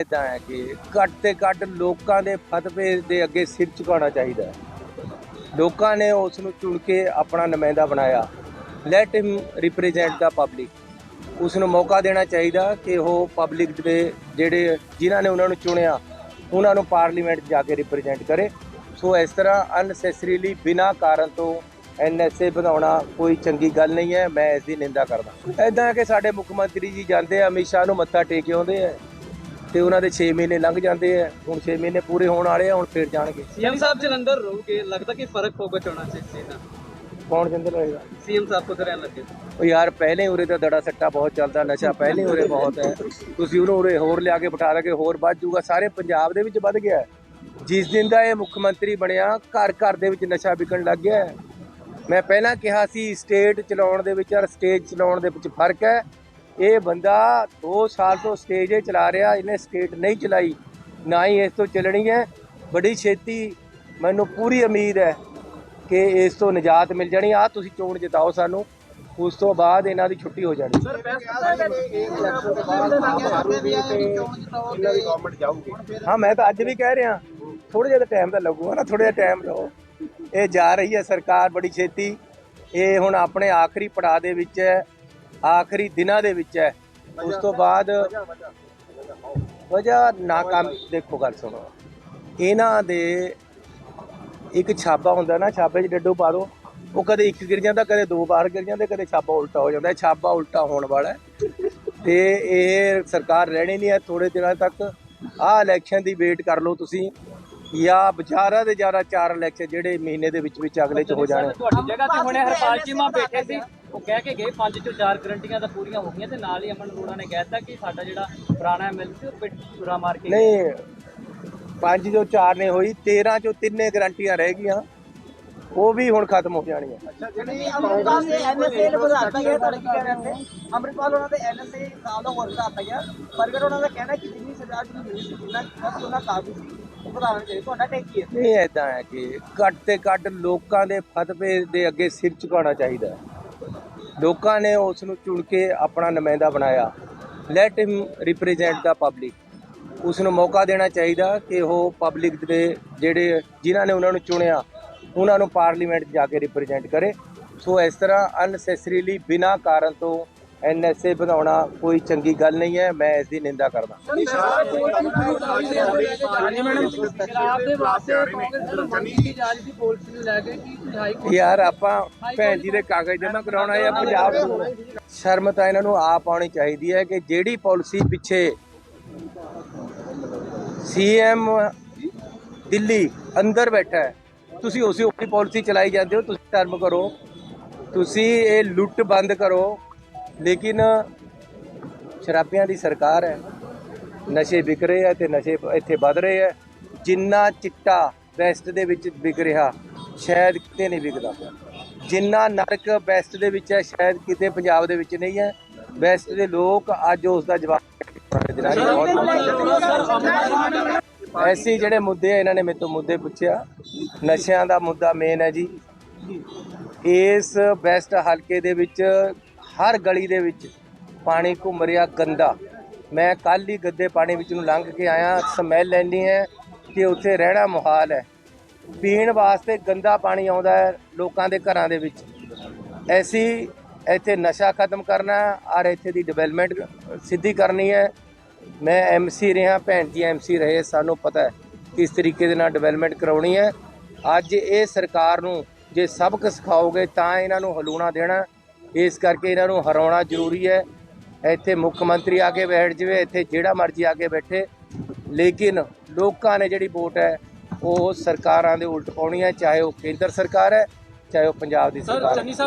ਇਦਾਂ ਹੈ ਕਿ ਘੱਟ ਤੇ ਘੱਟ ਲੋਕਾਂ ਦੇ ਫਤਵੇ ਦੇ ਅੱਗੇ ਸਿਰ ਝੁਕਾਉਣਾ ਚਾਹੀਦਾ ਹੈ। ਲੋਕਾਂ ਨੇ ਉਸ ਨੂੰ ਚੁਣ ਕੇ ਆਪਣਾ ਨੁਮਾਇੰਦਾ ਬਣਾਇਆ। Let him represent the public ਉਸ ਨੂੰ ਮੌਕਾ ਦੇਣਾ ਚਾਹੀਦਾ ਕਿ ਉਹ ਪਬਲਿਕ ਦੇ ਜਿਹੜੇ ਜਿਨ੍ਹਾਂ ਨੇ ਉਹਨਾਂ ਨੂੰ ਚੁਣਿਆ, ਉਹਨਾਂ ਨੂੰ ਪਾਰਲੀਮੈਂਟ ਜਾ ਕੇ ਰਿਪਰੈਜ਼ੈਂਟ ਕਰੇ। ਸੋ ਇਸ ਤਰ੍ਹਾਂ ਅਨਸੈਸਰੀਲੀ ਬਿਨਾਂ ਕਾਰਨ ਤੋਂ ਐਨਐਸਏ ਵਧਾਉਣਾ ਕੋਈ ਚੰਗੀ ਗੱਲ ਨਹੀਂ ਹੈ। ਮੈਂ ਇਸ ਦੀ ਨਿੰਦਾ ਕਰਦਾ। ਐਦਾਂ ਹੈ ਕਿ ਸਾਡੇ ਮੁੱਖ ਮੰਤਰੀ ਜੀ ਜਾਂਦੇ ਆ, ਅਮਿਤ ਸ਼ਾਹ ਨੂੰ ਮੱਥਾ ਟੇਕ ਆਉਂਦੇ ਆ। ਤੇ ਉਹਨਾਂ ਦੇ 6 ਮਹੀਨੇ ਲੰਘ ਜਾਂਦੇ ਆ ਹੁਣ 6 ਮਹੀਨੇ ਪੂਰੇ ਹੋਣ ਵਾਲੇ ਆ ਹੁਣ ਫੇਰ ਜਾਣਗੇ। ਸੀਐਮ ਸਾਹਿਬ ਜਲੰਧਰ ਰਹੋਗੇ ਲੱਗਦਾ ਕਿ ਫ਼ਰਕ ਹੋਗਾ ਚੋਣਾਂ 'ਚ ਇਸ ਦਾ? ਕੌਣ ਜਿੰਦ ਰਹੇਗਾ? ਸੀਐਮ ਸਾਹਿਬ ਕੋ ਰਹਿਣ ਲੱਗੇ। ਉਹ ਯਾਰ ਪਹਿਲੇ ਉਰੇ ਤਾਂ ਦੜਾ ਸੱਟਾ ਬਹੁਤ ਚੱਲਦਾ ਨਸ਼ਾ ਪਹਿਲੇ ਉਰੇ ਬਹੁਤ ਹੈ। ਤੁਸੀਂ ਉਹਨੂੰ ਉਰੇ ਹੋਰ ਲਿਆ ਕੇ ਬਿਠਾ ਲਗੇ ਹੋਰ ਵੱਧ ਜਾਊਗਾ ਸਾਰੇ ਪੰਜਾਬ ਦੇ ਵਿੱਚ ਵੱਧ ਗਿਆ। ਜਿਸ ਦਿਨ ਦਾ ਇਹ ਮੁੱਖ ਮੰਤਰੀ ਬਣਿਆ ਘਰ ਘਰ ਦੇ ਵਿੱਚ ਨਸ਼ਾ ਵਿਕਣ ਲੱਗ ਗਿਆ। ਮੈਂ ਪਹਿਲਾਂ ਕਿਹਾ ਸੀ ਸਟੇਟ ਚਲਾਉਣ ਦੇ ਵਿੱਚ ਔਰ ਸਟੇਜ ਚਲਾਉਣ ਦੇ ਵਿੱਚ ਫ਼ਰਕ ਹੈ। ਇਹ ਬੰਦਾ 2 ਸਾਲ ਤੋਂ ਸਟੇਜ ਹੀ ਚਲਾ ਰਿਹਾ ਇਹਨੇ ਸਟੇਟ ਨਹੀਂ ਚਲਾਈ ਨਾ ਹੀ ਇਸ ਤੋਂ ਚੱਲਣੀ ਹੈ। ਬੜੀ ਛੇਤੀ ਮੈਨੂੰ ਪੂਰੀ ਉਮੀਦ ਹੈ ਕਿ ਇਸ ਤੋਂ ਨਿਜਾਤ ਮਿਲ ਜਾਣੀ। ਆ ਤੁਸੀਂ ਚੋਣ ਜਿਤਾਓ ਸਾਨੂੰ ਉਸ ਤੋਂ ਬਾਅਦ ਇਹਨਾਂ ਦੀ ਛੁੱਟੀ ਹੋ ਜਾਣੀ। ਹਾਂ ਮੈਂ ਤਾਂ ਅੱਜ ਵੀ ਕਹਿ ਰਿਹਾ ਥੋੜਾ ਜਿਹਾ ਟਾਈਮ ਤਾਂ ਲੱਗੂਗਾ ਨਾ ਥੋੜਾ ਜਿਹਾ ਟਾਈਮ ਦਿਓ ਇਹ ਜਾ ਰਹੀ ਹੈ ਸਰਕਾਰ ਬੜੀ ਛੇਤੀ। ਇਹ ਹੁਣ ਆਪਣੇ ਆਖਰੀ ਪੜਾਅ ਦੇ ਵਿੱਚ ਹੈ। ਆਖਰੀ ਦਿਨਾਂ ਦੇ ਵਿੱਚ ਹੈ। ਉਸ ਤੋਂ ਬਾਅਦ ਵਜ੍ਹਾ ਨਾਕਾਮ ਦੇਖੋ ਗੱਲ ਸੁਣੋ। ਇਹਨਾਂ ਦੇ ਇੱਕ ਛਾਪਾ ਹੁੰਦਾ ਨਾ ਛਾਪੇ 'ਚ ਡੱਡੋ ਪਾ ਦੋ, ਉਹ ਕਦੇ ਇੱਕ ਗਿਰ ਜਾਂਦਾ, ਕਦੇ ਦੋ ਵਾਰ ਗਿਰ ਜਾਂਦੇ, ਕਦੇ ਛਾਪਾ ਉਲਟਾ ਹੋ ਜਾਂਦਾ। ਇਹ ਛਾਪਾ ਉਲਟਾ ਹੋਣ ਵਾਲਾ ਹੈ। ਤੇ ਇਹ ਸਰਕਾਰ ਰਹਿਣੀ ਨਹੀਂ ਹੈ ਥੋੜੇ ਦਿਨਾਂ ਤੱਕ ਆਹ ਇਲੈਕਸ਼ਨ ਦੀ ਵੇਟ ਕਰ ਲਓ ਤੁਸੀਂ। ਜਾਂ ਵਿਚਾਰਾ ਦੇ ਜ਼ਿਆਦਾ ਚਾਰ ਇਲੈਕਸ਼ਨ ਜਿਹੜੇ ਮਹੀਨੇ ਦੇ ਵਿੱਚ ਵਿੱਚ ਅਗਲੇ ਚ ਹੋ ਜਾਣੇ। ਤੁਹਾਡੀ ਜਗ੍ਹਾ ਤੇ ਹੁਣੇ ਹਰਪਾਲ ਚੀਮਾ ਬੈਠੇ ਸੀ। ਉਹ ਕਹਿ ਕੇ ਗਏ ਪੰਜ ਚੋਂ ਚਾਰ ਗਰੰਟੀਆਂ ਤਾਂ ਪੂਰੀਆਂ ਹੋ ਗਈਆਂ ਤੇ ਨਾਲ ਹੀ ਅਮਨ ਅਰੋੜਾ ਨੇ ਕਹਿਤਾ ਕਿ ਸਾਡਾ ਜਿਹੜਾ ਪੁਰਾਣਾ ਐਮਐਲਏ ਸੀ ਉਹ ਪਿੱਟ ਪੂਰਾ ਮਾਰ ਕੇ। ਨਹੀਂ ਪੰਜ ਜੋ ਚਾਰ ਨੇ ਹੋਈ 13 ਚੋਂ ਤਿੰਨੇ ਗਰੰਟੀਆਂ ਰਹਿ ਗਈਆਂ। ਉਹ ਵੀ ਹੁਣ ਖਤਮ ਹੋ ਜਾਣੀਆਂ। ਜਿਹੜੀ ਅੰਮ੍ਰਿਤਪਾਲ ਦੇ ਐਨਐਸਏ ਵਧਾਤਾ ਗਿਆ ਤੁਹਾਡੇ ਕੀ ਕਹਿ ਰਹੇ ਨੇ ਅੰਮ੍ਰਿਤਪਾਲ ਉਹਨਾਂ ਦੇ ਐਨਐਸਏ ਸਾਲ ਦਾ ਹੋਰ ਵਧਾਤਾ ਗਿਆ ਪਰ ਉਹਨਾਂ ਦਾ ਕਹਿਣਾ ਕਿ ਜਿੰਨੀ ਸਜ਼ਾ ਜਿਹਨੂੰ ਮਿਲੀ ਸੀ ਜਿੰਨਾ ਬਸ ਉਹਨਾਂ ਕਾਬੂ ਸੀ ਉਹ ਵਧਾਉਣਾ ਚਾਹੀਦਾ ਤੁਹਾਡਾ ਟੇਕ ਕੀ ਹੈ? ਨਹੀਂ ਐਦਾਂ ਹੈ ਕਿ ਘੱਟ ਤੇ ਘੱਟ ਲੋਕਾਂ ਦੇ ਫਤਵੇ ਦੇ ਅੱਗੇ ਸਿਰ ਝੁਕਾਉਣਾ ਚਾਹੀਦਾ ਹੈ। ਲੋਕਾਂ ਨੇ ਉਸ ਨੂੰ ਚੁਣ ਕੇ ਆਪਣਾ ਨੁਮਾਇੰਦਾ ਬਣਾਇਆ। Let him represent the public ਉਸ ਨੂੰ ਮੌਕਾ ਦੇਣਾ ਚਾਹੀਦਾ ਕਿ ਉਹ ਪਬਲਿਕ ਦੇ ਜਿਹੜੇ, ਜਿਨ੍ਹਾਂ ਨੇ ਉਹਨਾਂ ਨੂੰ ਚੁਣਿਆ, ਉਹਨਾਂ ਨੂੰ ਪਾਰਲੀਮੈਂਟ ਜਾ ਕੇ ਰਿਪਰੈਜ਼ੈਂਟ ਕਰੇ। ਸੋ ਇਸ ਤਰ੍ਹਾਂ ਅਨਸੈਸਰੀਲੀ ਬਿਨਾਂ ਕਾਰਨ ਤੋਂ ਐਨਐਸਏ ਵਧਾਉਣਾ ਕੋਈ ਚੰਗੀ ਗੱਲ ਨਹੀਂ ਹੈ ਮੈਂ ਇਸ ਦੀ ਨਿੰਦਾ ਕਰਦਾ। ਜਾ ਯਾਰ ਆਪਾਂ ਭੈਣ ਜੀ ਦੇ ਕਾਗਜ਼ ਜਮ੍ਹਾਂ ਕਰਾਉਣਾ ਹੈ ਪੰਜਾਬ ਸ਼ਰਮ ਤਾਂ ਇਹਨਾਂ ਨੂੰ ਆਪ ਆਉਣੀ ਚਾਹੀਦੀ ਹੈ ਕਿ ਜਿਹੜੀ ਪਾਲਿਸੀ ਪਿੱਛੇ ਸੀਐਮ ਦਿੱਲੀ ਅੰਦਰ ਬੈਠਾ ਹੈ ਤੁਸੀਂ ਉਸੇ ਉਪਰੀ ਪਾਲਿਸੀ ਚਲਾਈ ਜਾਂਦੇ ਹੋ ਤੁਸੀਂ ਸ਼ਰਮ ਕਰੋ ਤੁਸੀਂ ਇਹ ਲੁੱਟ ਬੰਦ ਕਰੋ ਲੇਕਿਨ ਸ਼ਰਾਬੀਆਂ ਦੀ ਸਰਕਾਰ ਹੈ। ਨਸ਼ੇ ਵਿਕ ਰਹੇ ਆ ਤੇ ਨਸ਼ੇ ਇੱਥੇ ਵੱਧ ਰਹੇ ਆ ਜਿੰਨਾ ਚਿੱਟਾ ਵੈਸਟ ਦੇ ਵਿੱਚ ਵਿਕ ਰਿਹਾ, ਸ਼ਾਇਦ ਕਿਤੇ ਨਹੀਂ ਵਿਕਦਾ। ਜਿੰਨਾ ਨਰਕ ਵੈਸਟ ਦੇ ਵਿੱਚ ਹੈ, ਸ਼ਾਇਦ ਕਿਤੇ ਪੰਜਾਬ ਦੇ ਵਿੱਚ ਨਹੀਂ ਹੈ। ਵੈਸਟ ਦੇ ਲੋਕ ਅੱਜ ਉਸ ਦਾ ਜਵਾਬ ਪੁਰਾਣੇ ਐਸੀ ਜਿਹੜੇ ਮੁੱਦੇ ਇਹਨਾਂ ਨੇ ਮੇਰੇ ਤੋਂ ਮੁੱਦੇ ਪੁੱਛਿਆ। ਨਸ਼ਿਆਂ ਦਾ ਮੁੱਦਾ ਮੇਨ ਹੈ ਜੀ। ਇਸ ਵੈਸਟ ਹਲਕੇ ਦੇ ਵਿੱਚ ਹਰ ਗਲੀ ਦੇ ਵਿੱਚ ਪਾਣੀ ਘੁੰਮ ਰਿਹਾ ਗੰਦਾ। ਮੈਂ ਕੱਲ ਹੀ ਗੱਦੇ ਪਾਣੀ ਵਿੱਚ ਨੂੰ ਲੰਘ ਕੇ ਆਇਆ, ਸਮੈਲ ਲੈਣੀ ਹੈ ਕਿ ਉੱਥੇ ਰਹਿਣਾ ਮੁਹਾਲ ਹੈ। ਪੀਣ ਵਾਸਤੇ ਗੰਦਾ ਪਾਣੀ ਆਉਂਦਾ ਹੈ ਲੋਕਾਂ ਦੇ ਘਰਾਂ ਦੇ ਵਿੱਚ। ਐਸੀ ਇੱਥੇ ਨਸ਼ਾ ਖਤਮ ਕਰਨਾ ਹੈ ਔਰ ਇੱਥੇ ਦੀ ਡਿਵੈਲਪਮੈਂਟ ਸਿੱਧੀ ਕਰਨੀ ਹੈ। ਮੈਂ ਐਮਸੀ ਰਿਹਾ, ਭੈਣ ਜੀ ਐਮਸੀ ਰਹੇ, ਸਾਨੂੰ ਪਤਾ ਹੈ ਕਿਸ ਤਰੀਕੇ ਦੇ ਨਾਲ ਡਿਵੈਲਪਮੈਂਟ ਕਰਾਉਣੀ ਹੈ। ਅੱਜ ਇਹ ਸਰਕਾਰ ਨੂੰ ਜੇ ਸਬਕ ਸਿਖਾਓਗੇ ਤਾਂ ਇਹਨਾਂ ਨੂੰ ਹਲੂਣਾ ਦੇਣਾ। ਇਸ ਕਰਕੇ ਇਹਨਾਂ ਨੂੰ ਹਰਾਉਣਾ ਜ਼ਰੂਰੀ ਹੈ। ਇੱਥੇ ਮੁੱਖ ਮੰਤਰੀ ਆ ਕੇ ਬੈਠ ਜਵੇ ਇੱਥੇ ਜਿਹੜਾ ਮਰਜ਼ੀ ਆ ਕੇ ਬੈਠੇ। ਲੇਕਿਨ ਲੋਕਾਂ ਨੇ ਜਿਹੜੀ ਵੋਟ ਹੈ ਉਹ ਸਰਕਾਰਾਂ ਦੇ ਉਲਟ ਪਾਉਣੀ ਹੈ ਚਾਹੇ ਉਹ ਕੇਂਦਰ ਸਰਕਾਰ ਹੈ ਚਾਹੇ ਉਹ ਪੰਜਾਬ ਦੀ ਸਰਕਾਰ ਹੈ।